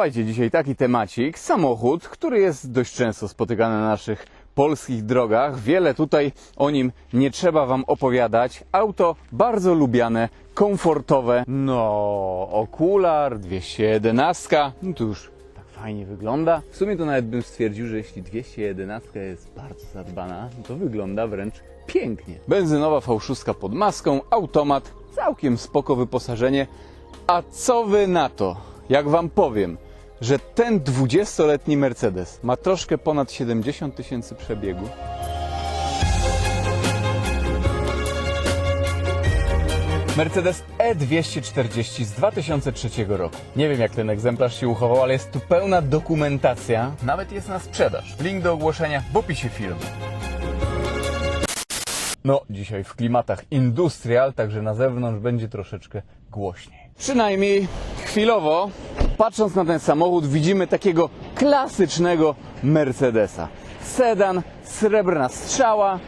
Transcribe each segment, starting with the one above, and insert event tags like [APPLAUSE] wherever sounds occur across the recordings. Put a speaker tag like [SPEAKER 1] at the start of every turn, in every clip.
[SPEAKER 1] słuchajcie, dzisiaj taki temacik. Samochód, który jest dość często spotykany na naszych polskich drogach. Wiele tutaj o nim nie trzeba Wam opowiadać. Auto bardzo lubiane, komfortowe. No, okular, 211. No to już tak fajnie wygląda. W sumie to nawet bym stwierdził, że jeśli 211 jest bardzo zadbana, to wygląda wręcz pięknie. Benzynowa V6 pod maską, automat, całkiem spoko wyposażenie. A co wy na to, jak wam powiem, że ten 20-letni Mercedes ma troszkę ponad 70 tysięcy przebiegu? Mercedes E240 z 2003 roku. Nie wiem jak ten egzemplarz się uchował, ale jest tu pełna dokumentacja. Nawet jest na sprzedaż. Link do ogłoszenia w opisie filmu. No, dzisiaj w klimatach industrial, także na zewnątrz będzie troszeczkę głośniej. Przynajmniej chwilowo, patrząc na ten samochód, widzimy takiego klasycznego Mercedesa. Sedan, srebrna strzała,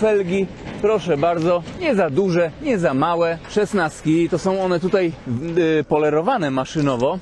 [SPEAKER 1] felgi, proszę bardzo, nie za duże, nie za małe. Szesnastki to są one tutaj yy, polerowane maszynowo.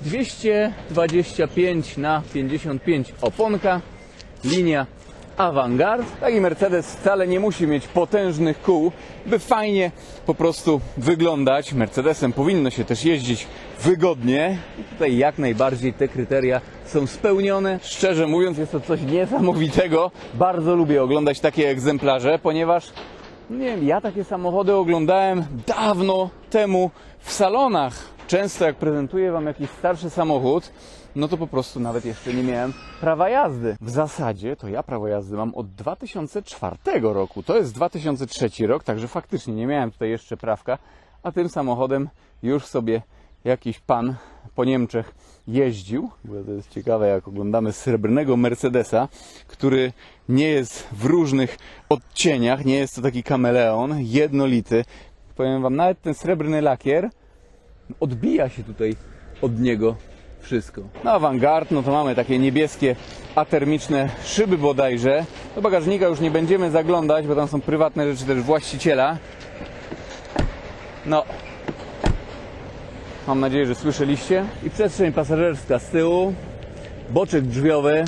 [SPEAKER 1] 225 na 55 oponka, linia awangard. Taki Mercedes wcale nie musi mieć potężnych kół, by fajnie po prostu wyglądać. Mercedesem powinno się też jeździć wygodnie i tutaj jak najbardziej te kryteria są spełnione. Szczerze mówiąc jest to coś niesamowitego. Bardzo lubię oglądać takie egzemplarze, ponieważ nie wiem, ja takie samochody oglądałem dawno temu w salonach. Często jak prezentuję Wam jakiś starszy samochód, no to po prostu nawet jeszcze nie miałem prawa jazdy. W zasadzie to ja prawo jazdy mam od 2004 roku. To jest 2003 rok, także faktycznie nie miałem tutaj jeszcze prawka, a tym samochodem już sobie jakiś pan po Niemczech jeździł. Ogóle to jest ciekawe, jak oglądamy srebrnego Mercedesa, który nie jest w różnych odcieniach, nie jest to taki kameleon, jednolity. Powiem Wam, nawet ten srebrny lakier odbija się tutaj od niego wszystko. No awangard, no to mamy takie niebieskie atermiczne szyby bodajże. Do bagażnika już nie będziemy zaglądać, bo tam są prywatne rzeczy też właściciela. No. Mam nadzieję, że słyszeliście. I przestrzeń pasażerska z tyłu. Boczek drzwiowy.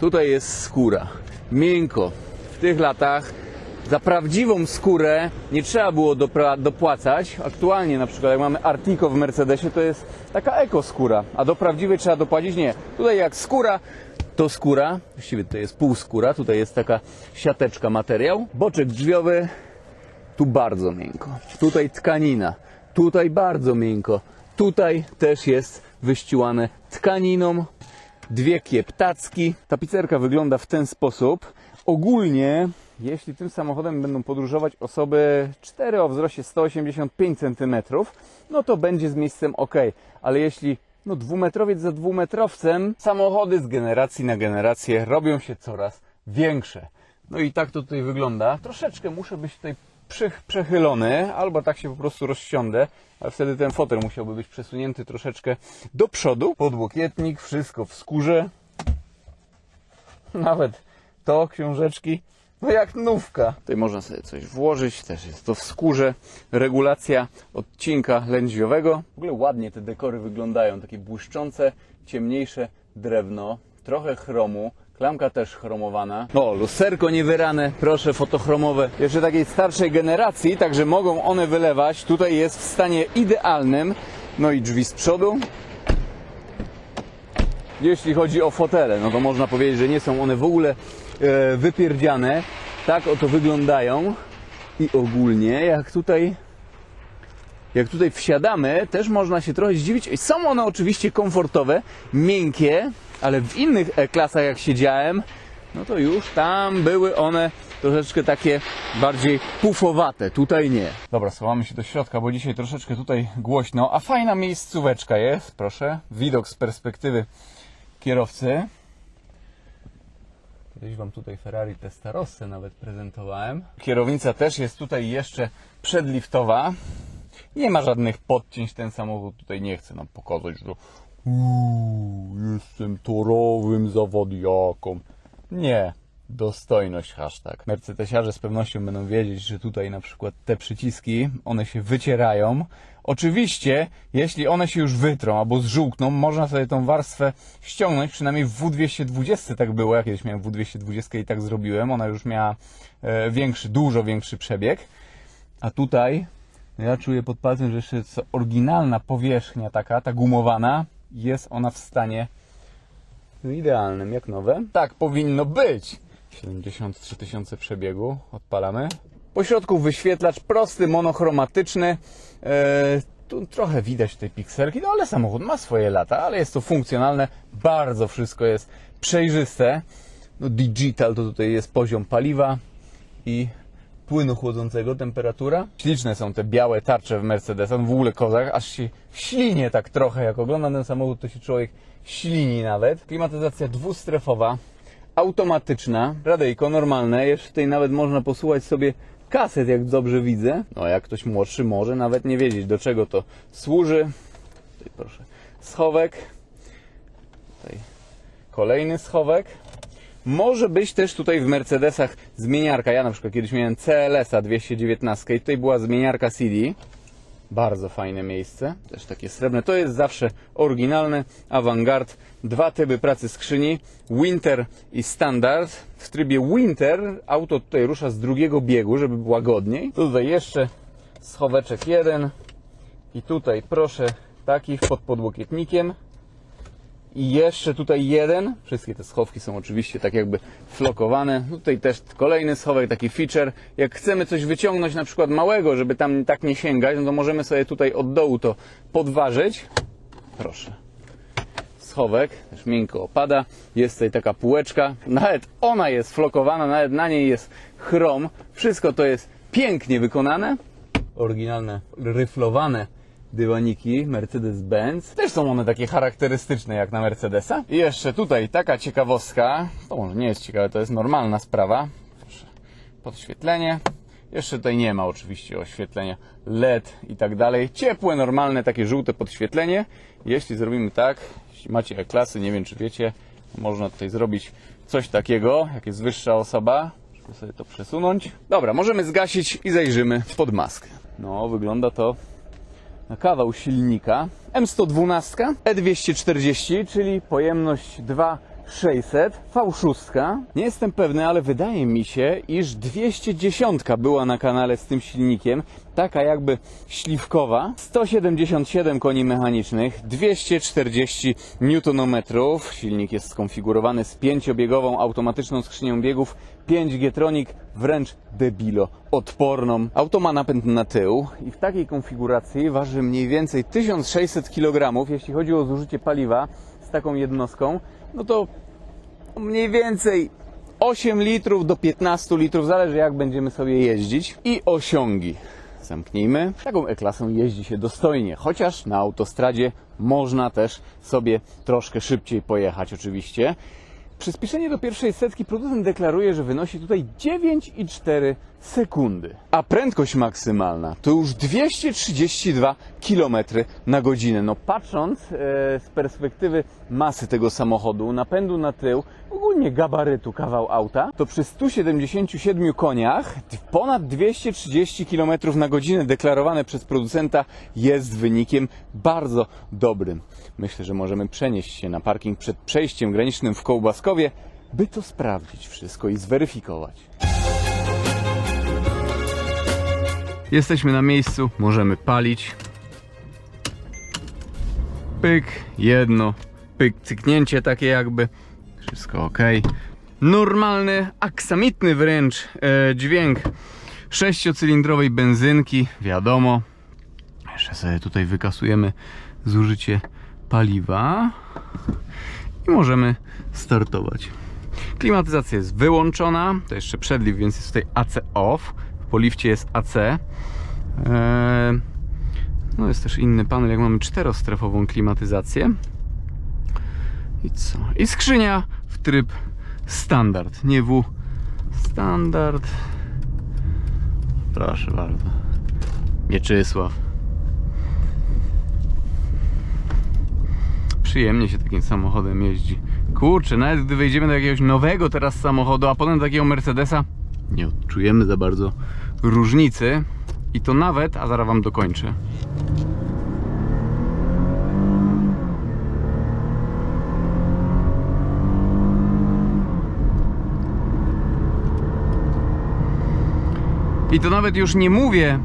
[SPEAKER 1] Tutaj jest skóra. Miękko. W tych latach za prawdziwą skórę nie trzeba było dopłacać. Aktualnie na przykład jak mamy Artico w Mercedesie to jest taka eko skóra, a do prawdziwej trzeba dopłacić nie. Tutaj jak skóra to skóra, właściwie to jest półskóra, tutaj jest taka siateczka materiał. Boczek drzwiowy, tu bardzo miękko. Tutaj tkanina, tutaj bardzo miękko. Tutaj też jest wyściłane tkaniną. Dwie kieptacki. Tapicerka wygląda w ten sposób. Ogólnie, jeśli tym samochodem będą podróżować osoby 4 o wzroście 185 cm, no to będzie z miejscem ok. Ale jeśli no, dwumetrowiec za dwumetrowcem, samochody z generacji na generację robią się coraz większe. No i tak to tutaj wygląda. Troszeczkę muszę być tutaj przechylony, albo tak się po prostu rozsiądę, ale wtedy ten fotel musiałby być przesunięty troszeczkę do przodu. Podłokietnik, wszystko w skórze. Nawet to, książeczki, no jak nówka. Tutaj można sobie coś włożyć, też jest to w skórze. Regulacja odcinka lędźwiowego. W ogóle ładnie te dekory wyglądają, takie błyszczące, ciemniejsze drewno, trochę chromu. Klamka też chromowana. No, lusterko niewyrane, proszę, fotochromowe. Jeszcze takiej starszej generacji, także mogą one wylewać. Tutaj jest w stanie idealnym. No i drzwi z przodu. Jeśli chodzi o fotele, no to można powiedzieć, że nie są one w ogóle wypierdziane. Tak oto wyglądają. I ogólnie, jak tutaj jak tutaj wsiadamy, też można się trochę zdziwić. Są one oczywiście komfortowe, miękkie, ale w innych e, klasach jak siedziałem, no to już tam były one troszeczkę takie bardziej pufowate. Tutaj nie. Dobra, schowamy się do środka, bo dzisiaj troszeczkę tutaj głośno, a fajna miejscóweczka jest, proszę. Widok z perspektywy kierowcy. Kiedyś Wam tutaj Ferrari Testarossa nawet prezentowałem. Kierownica też jest tutaj jeszcze przedliftowa. Nie ma żadnych podcięć, ten samochód tutaj nie chce nam pokazać, że uuu, jestem torowym zawodiaką. Nie, Dostojność hashtag. Mercedesiarze z pewnością będą wiedzieć, że tutaj na przykład te przyciski, one się wycierają. Oczywiście, jeśli one się już wytrą albo zżółkną, można sobie tą warstwę ściągnąć, przynajmniej w W220 tak było, ja kiedyś miałem W220 i tak zrobiłem, ona już miała e, większy, dużo większy przebieg. A tutaj ja czuję pod palcem, że jeszcze jest oryginalna powierzchnia taka, ta gumowana, jest ona w stanie no idealnym, jak nowe. Tak powinno być. 73 tysiące przebiegu. Odpalamy. Po środku wyświetlacz prosty, monochromatyczny. Eee, tu trochę widać tej pikselki, no ale samochód ma swoje lata, ale jest to funkcjonalne. Bardzo wszystko jest przejrzyste. No, digital to tutaj jest poziom paliwa i płynu chłodzącego, temperatura. Śliczne są te białe tarcze w Mercedesach, w ogóle kozach, aż się ślinie tak trochę, jak oglądam ten samochód, to się człowiek ślini nawet. Klimatyzacja dwustrefowa, automatyczna, radyjko normalne, jeszcze tutaj nawet można posłuchać sobie kaset, jak dobrze widzę. No, jak ktoś młodszy może nawet nie wiedzieć, do czego to służy. Tutaj proszę, schowek. Tutaj kolejny schowek. Może być też tutaj w Mercedesach zmieniarka. Ja na przykład kiedyś miałem CLS-a 219 i tutaj była zmieniarka CD. Bardzo fajne miejsce. Też takie srebrne. To jest zawsze oryginalne. Avantgarde. Dwa typy pracy skrzyni. Winter i Standard. W trybie Winter auto tutaj rusza z drugiego biegu, żeby było łagodniej. Tutaj jeszcze schoweczek jeden. I tutaj proszę taki pod podłokietnikiem. I jeszcze tutaj jeden. Wszystkie te schowki są oczywiście tak jakby flokowane. Tutaj też kolejny schowek, taki feature. Jak chcemy coś wyciągnąć, na przykład małego, żeby tam tak nie sięgać, no to możemy sobie tutaj od dołu to podważyć. Proszę. Schowek, też miękko opada. Jest tutaj taka półeczka. Nawet ona jest flokowana, nawet na niej jest chrom. Wszystko to jest pięknie wykonane. Oryginalne, ryflowane dywaniki Mercedes-Benz. Też są one takie charakterystyczne jak na Mercedesa. I jeszcze tutaj taka ciekawostka, to może nie jest ciekawe, to jest normalna sprawa. Proszę, podświetlenie. Jeszcze tutaj nie ma oczywiście oświetlenia LED i tak dalej. Ciepłe, normalne, takie żółte podświetlenie. Jeśli zrobimy tak, jeśli macie E-klasy, nie wiem czy wiecie, można tutaj zrobić coś takiego, jak jest wyższa osoba, żeby sobie to przesunąć. Dobra, możemy zgasić i zajrzymy pod maskę. No, wygląda to kawał silnika M112 E240, czyli pojemność 2600 V6. Nie jestem pewny, ale wydaje mi się, iż 210 była na kanale z tym silnikiem, taka jakby śliwkowa. 177 koni mechanicznych, 240 Nm. Silnik jest skonfigurowany z pięciobiegową automatyczną skrzynią biegów 5G Tronic, wręcz debilo odporną. Auto ma napęd na tył i w takiej konfiguracji waży mniej więcej 1600 kg, jeśli chodzi o zużycie paliwa taką jednostką, no to mniej więcej 8 litrów do 15 litrów, zależy jak będziemy sobie jeździć. I osiągi. Zamknijmy. Taką E-klasą jeździ się dostojnie, chociaż na autostradzie można też sobie troszkę szybciej pojechać oczywiście. Przyspieszenie do pierwszej setki producent deklaruje, że wynosi tutaj 9,4 sekundy. A prędkość maksymalna to już 232 km na godzinę. No patrząc e, z perspektywy masy tego samochodu, napędu na tył, ogólnie gabarytu kawał auta, to przy 177 koniach ponad 230 km na godzinę deklarowane przez producenta jest wynikiem bardzo dobrym. Myślę, że możemy przenieść się na parking przed przejściem granicznym w Kołbaskowie, by to sprawdzić wszystko i zweryfikować. Jesteśmy na miejscu, możemy palić. Pyk, jedno, pyk, cyknięcie takie jakby. Wszystko ok. Normalny, aksamitny wręcz e, dźwięk sześciocylindrowej benzynki, wiadomo. Jeszcze sobie tutaj wykasujemy zużycie paliwa i możemy startować. Klimatyzacja jest wyłączona, to jeszcze przedliw, więc jest tutaj AC off. Po lifcie jest AC. Eee, no jest też inny panel, jak mamy czterostrefową klimatyzację. I co? I skrzynia w tryb standard, nie W. Standard. Proszę bardzo. Mieczysław. Przyjemnie się takim samochodem jeździ. Kurczę, nawet gdy wejdziemy do jakiegoś nowego teraz samochodu, a potem do takiego Mercedesa, nie odczujemy za bardzo różnicy. I to nawet, a zaraz wam dokończę. I to nawet już nie mówię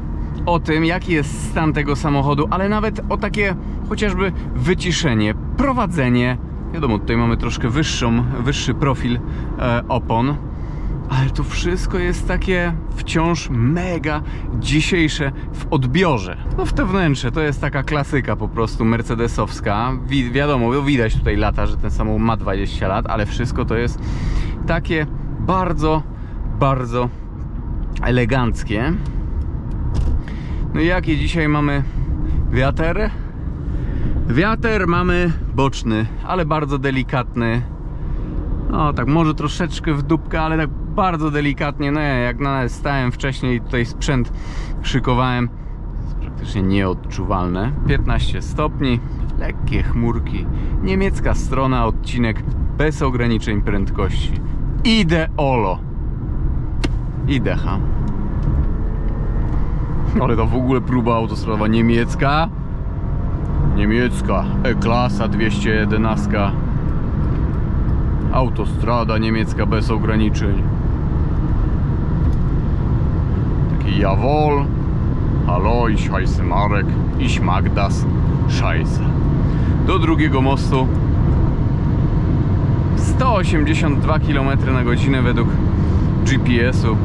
[SPEAKER 1] o tym, jaki jest stan tego samochodu, ale nawet o takie chociażby wyciszenie, prowadzenie. Wiadomo, tutaj mamy troszkę wyższą, wyższy profil e, opon, ale to wszystko jest takie wciąż mega dzisiejsze w odbiorze. No w te wnętrze to jest taka klasyka po prostu mercedesowska. Wi wiadomo, widać tutaj lata, że ten samochód ma 20 lat, ale wszystko to jest takie bardzo, bardzo eleganckie. No i jaki dzisiaj mamy wiater? Wiater mamy boczny, ale bardzo delikatny. No tak, może troszeczkę w dupkę, ale tak bardzo delikatnie. No ja jak na stałem wcześniej tutaj sprzęt szykowałem, jest praktycznie nieodczuwalne. 15 stopni, lekkie chmurki. Niemiecka strona, odcinek bez ograniczeń prędkości. Ideolo. Idecha. Ale to w ogóle próba autostradowa niemiecka. Niemiecka E-klasa 211. Autostrada niemiecka bez ograniczeń. Taki Jawohl. Hallo, ich heiße Marek. Ich mag das. Scheiße. Do drugiego mostu 182 km na godzinę według GPS-u.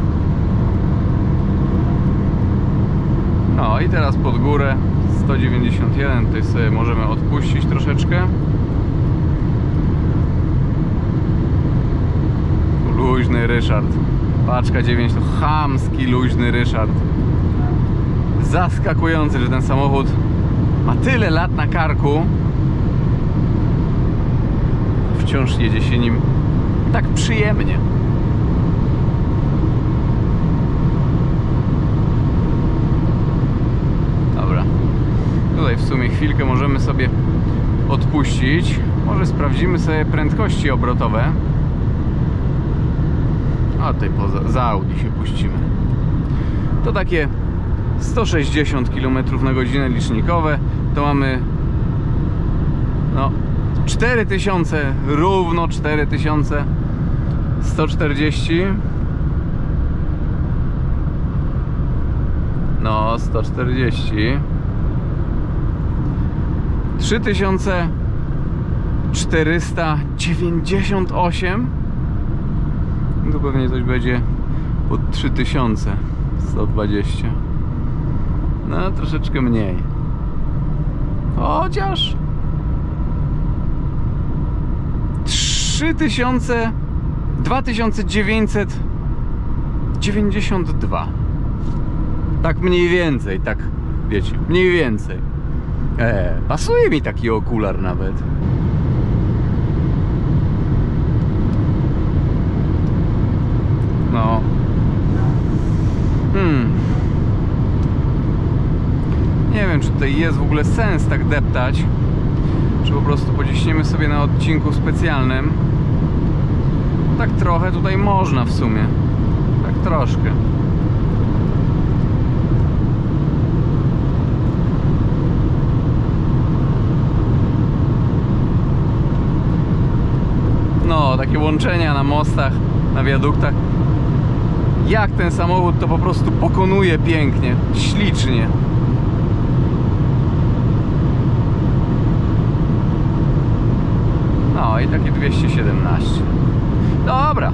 [SPEAKER 1] No i teraz pod górę 191, tutaj sobie możemy odpuścić troszeczkę. Luźny Ryszard. Paczka 9 to chamski luźny Ryszard. Zaskakujący, że ten samochód ma tyle lat na karku. Wciąż jedzie się nim tak przyjemnie. Dobra. Tutaj w sumie chwilkę możemy sobie odpuścić. Może sprawdzimy sobie prędkości obrotowe. A tutaj poza, za Audi się puścimy. To takie 160 km na godzinę licznikowe. To mamy no 4000, równo 4000 140 No, 140 3498 Tu pewnie coś będzie pod 3000 120 No, troszeczkę mniej. Chociaż 3000 2992 Tak mniej więcej, tak wiecie, mniej więcej. E, Pasuje mi taki okular nawet No Hmm Nie wiem, czy tutaj jest w ogóle sens tak deptać Czy po prostu pociśniemy sobie na odcinku specjalnym tak trochę tutaj można w sumie. Tak troszkę. No, takie łączenia na mostach, na wiaduktach. Jak ten samochód to po prostu pokonuje pięknie, ślicznie. I takie 217. Dobra.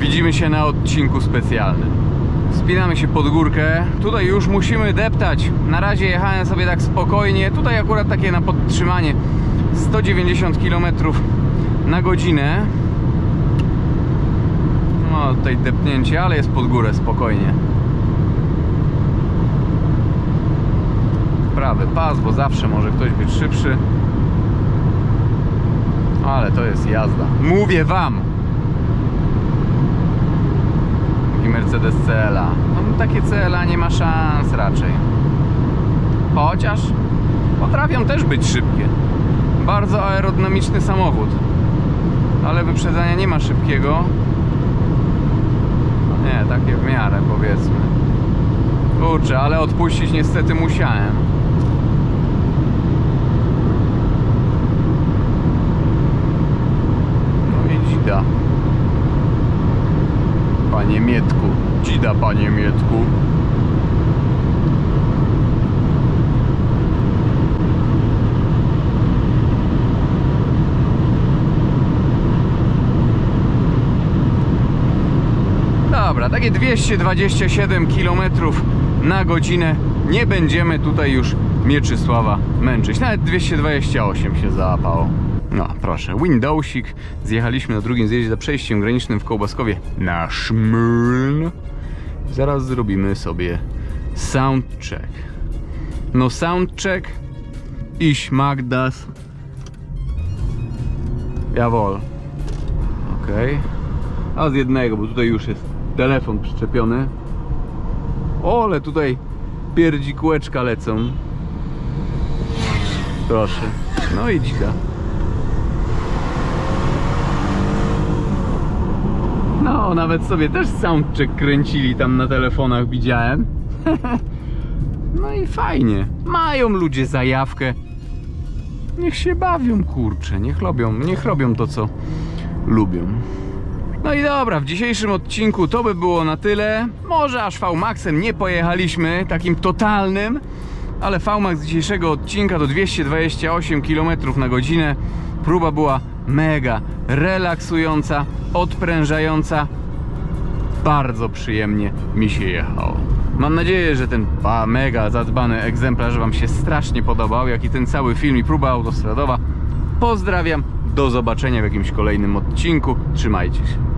[SPEAKER 1] Widzimy się na odcinku specjalnym. Spinamy się pod górkę. Tutaj już musimy deptać. Na razie jechałem sobie tak spokojnie. Tutaj akurat takie na podtrzymanie 190 km na godzinę. No tutaj depnięcie, ale jest pod górę spokojnie. Prawy pas, bo zawsze może ktoś być szybszy. Ale to jest jazda. Mówię wam! i Mercedes CLA. No takie CLA nie ma szans raczej. Chociaż potrafią też być szybkie. Bardzo aerodynamiczny samochód. ale wyprzedzania nie ma szybkiego. No nie, takie w miarę powiedzmy. Kurczę, ale odpuścić niestety musiałem. No i dzida. Panie Mietku. Dzida, panie Mietku. Dobra, takie 227 km na godzinę. Nie będziemy tutaj już Mieczysława męczyć. Nawet 228 się załapało. No, proszę, Windowsik. Zjechaliśmy na drugim zjeździe za przejściem granicznym w Kołbaskowie na Szmyln. Zaraz zrobimy sobie soundcheck. No, soundcheck. Iś Magdas. Jawohl. Okej. A z jednego, bo tutaj już jest telefon przyczepiony. O, ale tutaj pierdzi kółeczka lecą. Proszę. No i dzika. No, nawet sobie też soundcheck kręcili tam na telefonach, widziałem. [LAUGHS] no i fajnie. Mają ludzie zajawkę. Niech się bawią, kurczę. Niech robią, niech robią to, co lubią. No i dobra, w dzisiejszym odcinku to by było na tyle. Może aż V-Maxem nie pojechaliśmy, takim totalnym, ale V-Max dzisiejszego odcinka to 228 km na godzinę. Próba była mega relaksująca, odprężająca. Bardzo przyjemnie mi się jechało. Mam nadzieję, że ten mega zadbany egzemplarz Wam się strasznie podobał, jak i ten cały film i próba autostradowa. Pozdrawiam, do zobaczenia w jakimś kolejnym odcinku. Trzymajcie się.